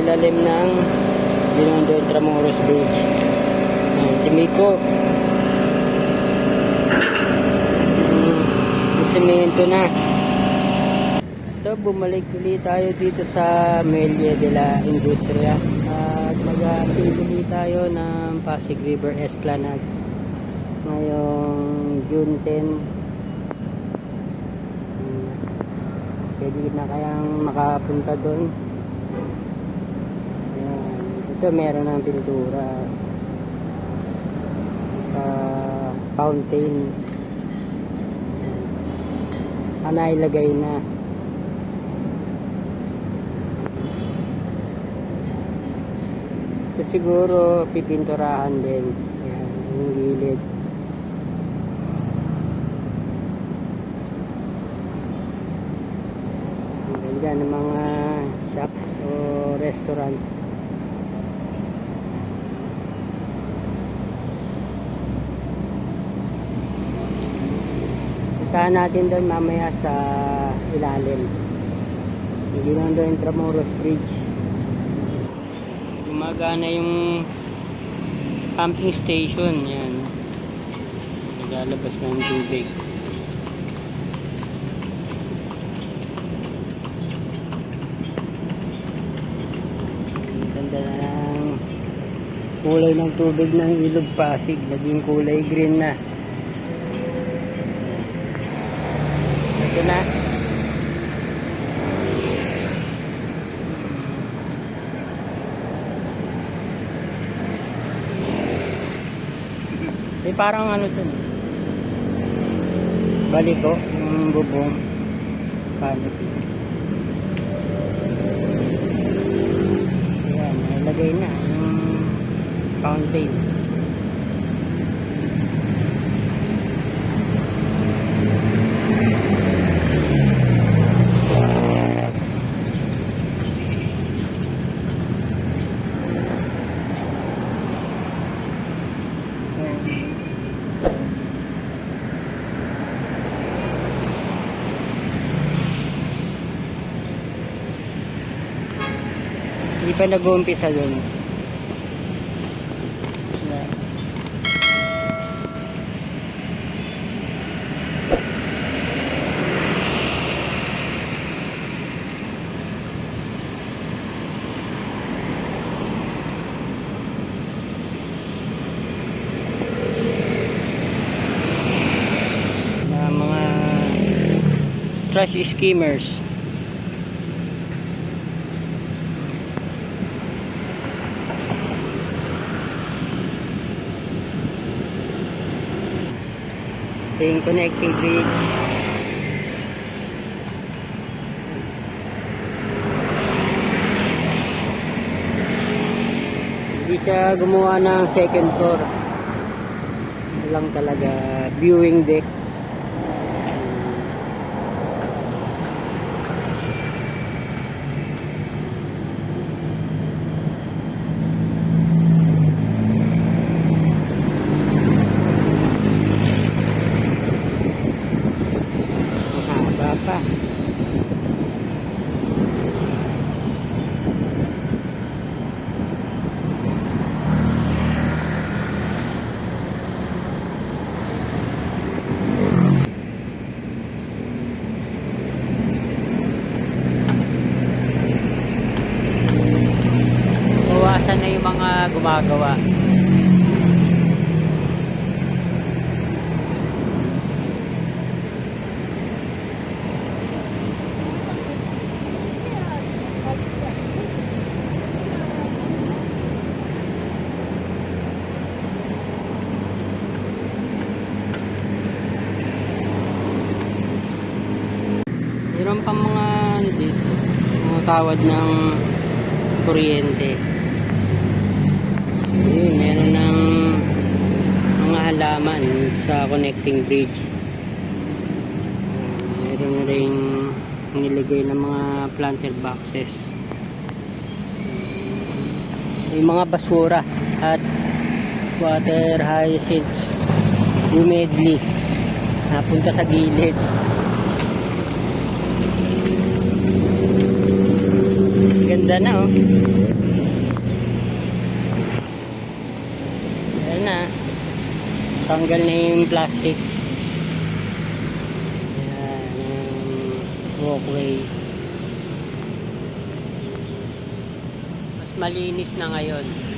ilalim ng Binondo Intramuros Bridge. Ayan, si Miko. Mm, yung semento na. Ito, bumalik ulit tayo dito sa Melia de la Industria. At mag-activity tayo ng Pasig River Esplanade. Ngayong June 10. Hmm. Pwede na kayang makapunta doon. Ito meron ng pintura sa fountain. Ana ilagay na. Ito siguro pipinturahan din. Yung gilid. Ganda ng mga shops o restaurant. Puntahan natin doon mamaya sa ilalim. Hindi lang doon Tramuros Bridge. Gumagana yung pumping station. Yan. Naglalabas ng tubig. Ganda na kulay ng tubig ng ilog Pasig. Naging kulay green na. Ito na. Eh parang ano dun. Baliko, yung bubong. Paano? Ayan, nalagay na yung fountain. Pa nag-uumpisa dun. Trash skimmers ito yung connecting bridge. Hindi siya gumawa ng second floor. Lang talaga viewing deck gumagawa. Meron pang mga dito, mga tawad ng kuryente. Ayun, meron ng mga halaman sa connecting bridge. Meron na rin nilagay ng mga planter boxes. Yung mga basura at water hyacinths humidly napunta sa gilid. Ganda na oh. Ayan na. Tanggal na yung plastic. Ayan, yung walkway. Mas malinis na ngayon. Hmm.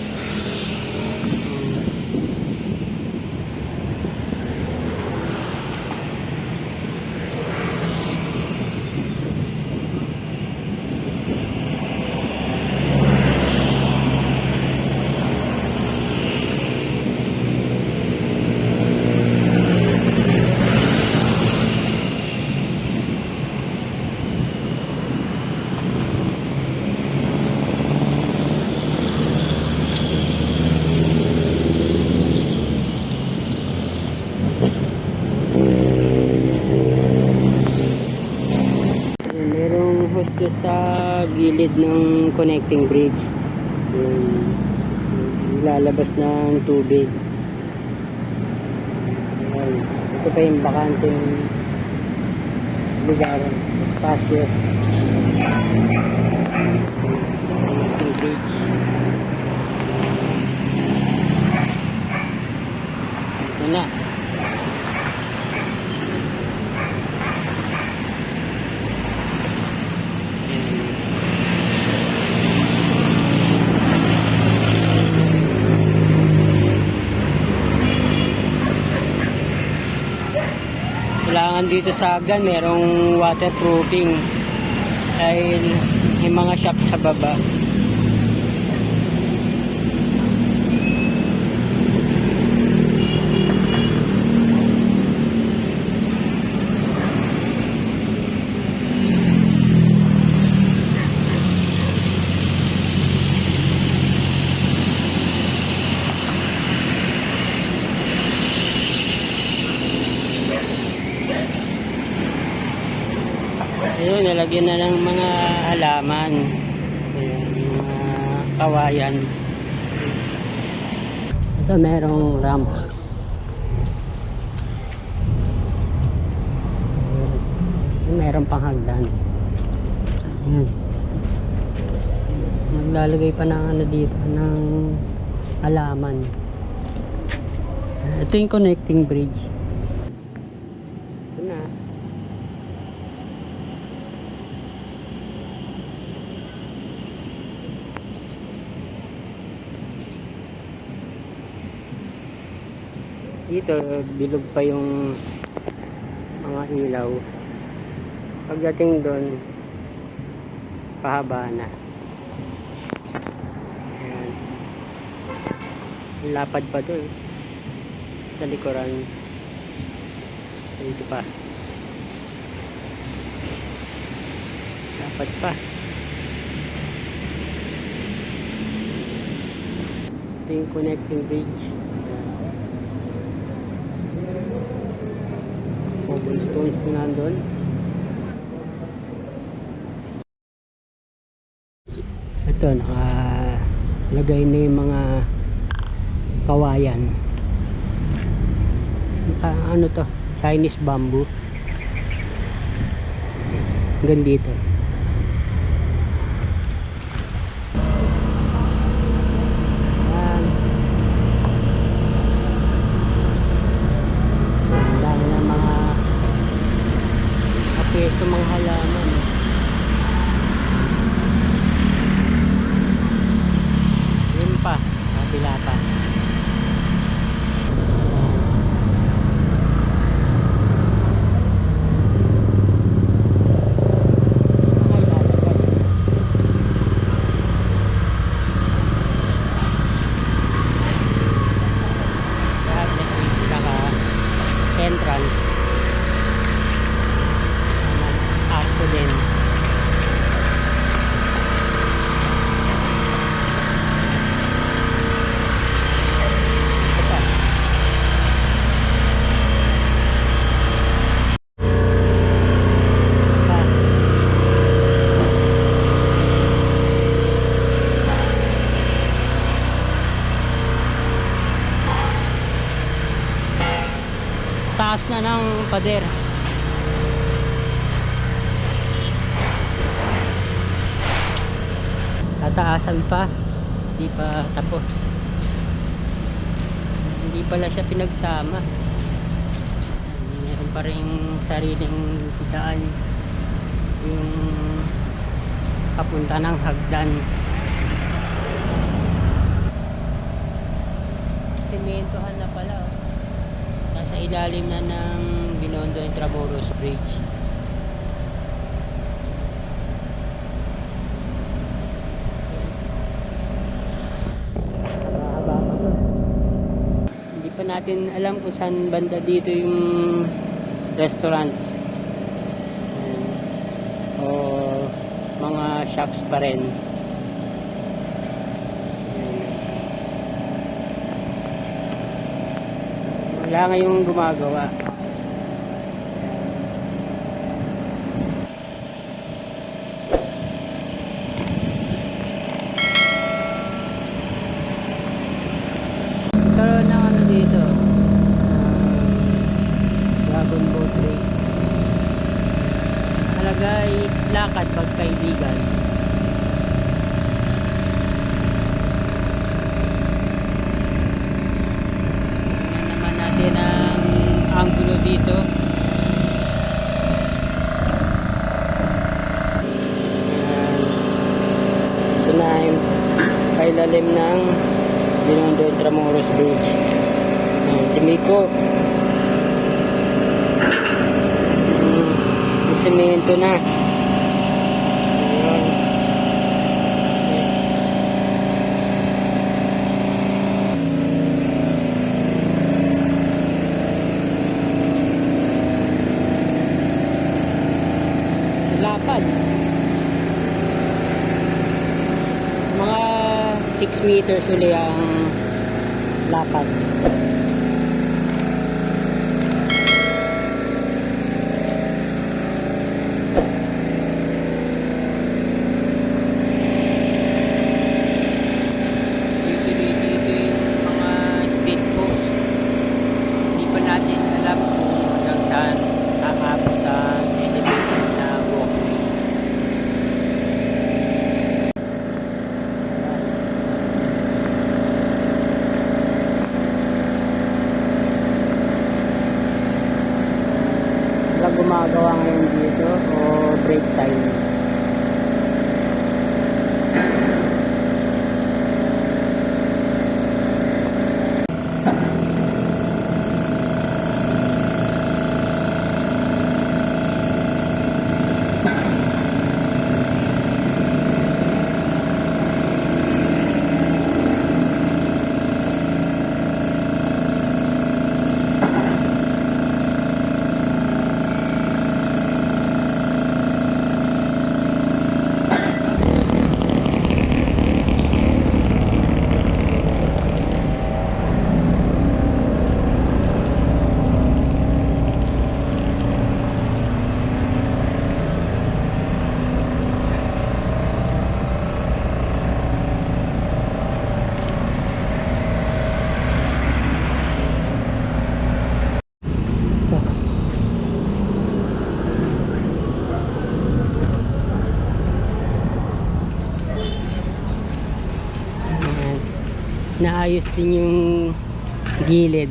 Ayan, merong hosto sa gilid ng connecting bridge. Yung lalabas ng tubig. Ayan. Ito pa yung bakanteng lugar. Espasyo. Connecting bridge. Ito na. Kailangan dito sa Agan merong waterproofing. Dahil yung mga shop sa baba ayun nalagyan na ng mga halaman. Yung mga kawayan. Ito merong ramp. Ayun, meron pang hagdan ayan. Maglalagay pa ng ano dito ng halaman. Ito yung connecting bridge ito na dito bilog pa yung mga ilaw. Pagdating doon pahaba na. Ayan. lapad pa doon. Sa likuran. Dito pa. Lapad pa. Ito yung connecting bridge cobblestones po nandun. Ito, nakalagay na yung mga kawayan. Ah, ano to? Chinese bamboo. Hanggang dito. Yan. Ang dami ng mga kapeso mga halaman. Yun pa, kabila pa. Mga ilalagay. Lahat na street saka entrance. Arko din. Ito pa. Pa. Taas na ng pader. tataasan pa. Hindi pa tapos. Hindi pala siya pinagsama. Meron pa rin sariling daan. Yung papunta ng hagdan. Simentohan na pala oh. nasa ilalim na ng Binondo Intramuros Bridge. Hindi pa natin alam kung saan banda dito yung restaurant. O mga shops pa rin. Wala ngayong gumagawa. Nagkaroon ng ano dito. ah, Dragon Boat Race. Talaga ay lakad pagkaibigan. Tingnan naman natin ang angulo dito. Ayan. Ito na yung kailalim ng Binondo Intramuros Bridge. Ayan, si Miko. Hmm, semento na. Ayan. Lapad. Mga 6 meters uli ang lapad. Naayos din yung gilid.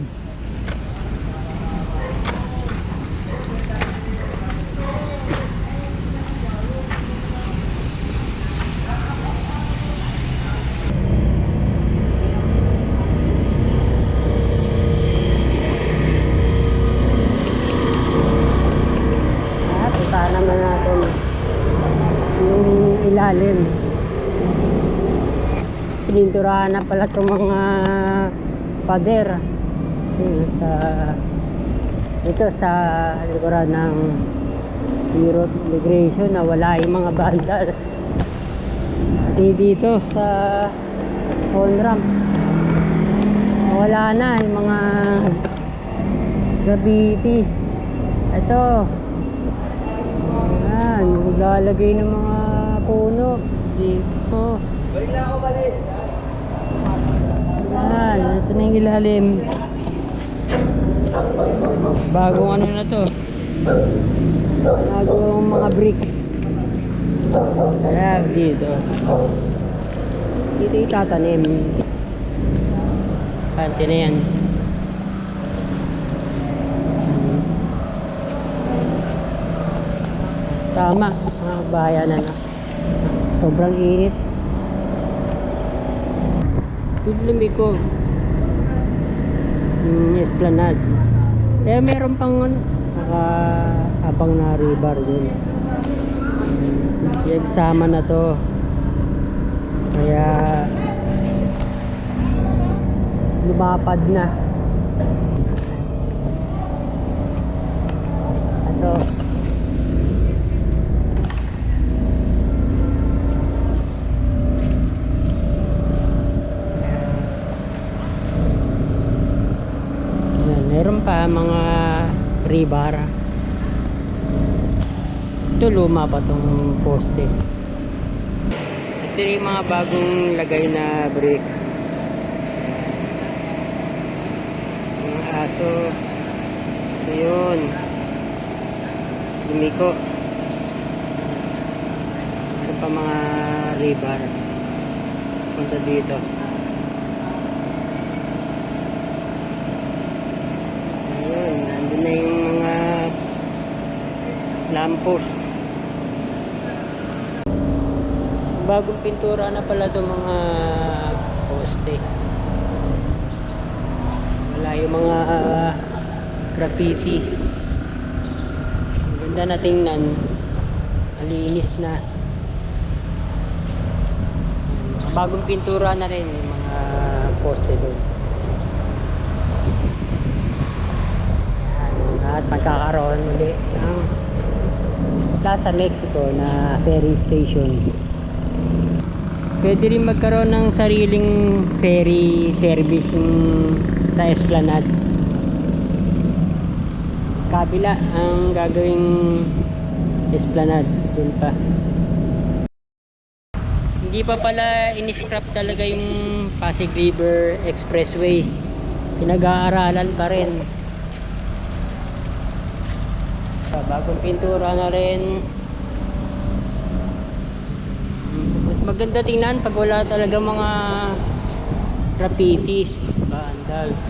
Ah, punta naman natin yung ilalim pininturahan na pala itong mga pader. Yun, sa ito sa likuran ng Bureau of Immigration na wala yung mga vandals. Pati dito sa on ramp. Wala na yung mga graffiti. Ito. Yan naglalagay ng mga puno. Dito. Balik lang ako, balik. Yan, ito na yung ilalim. Bagong ano na to. Bagong mga bricks. Ayan, dito. Dito itatanim. Pante na yan. Tama, mga bayanan na. Sobrang init. Ko. Yung esplanade. Eh, meron pang ano, nakaabang na river dun. Yagsama na to. Kaya lumapad na. Ito. Yan, meron pa mga rebar. Pa tong poste. Ito yung mga bagong lagay na bricks. Mga aso. Ito yun. Lumiko. Ito pa mga rebar. Punta dito. Ayun, nandun na yung mga lamppost. Bagong pintura na pala itong mga poste. Wala yung mga ah, graffiti. Ganda na tingnan. Malinis na. Bagong pintura na rin yung mga poste doon. at magkakaroon uli ng Plaza Mexico na ferry station pwede rin magkaroon ng sariling ferry service sa Esplanade. Kabila ang gagawing Esplanade dun pa. Hindi pa pala in-scrap talaga yung Pasig River Expressway. Pinag-aaralan pa rin. Bagong pintura na rin mas maganda tingnan pag wala talaga mga graffitis vandals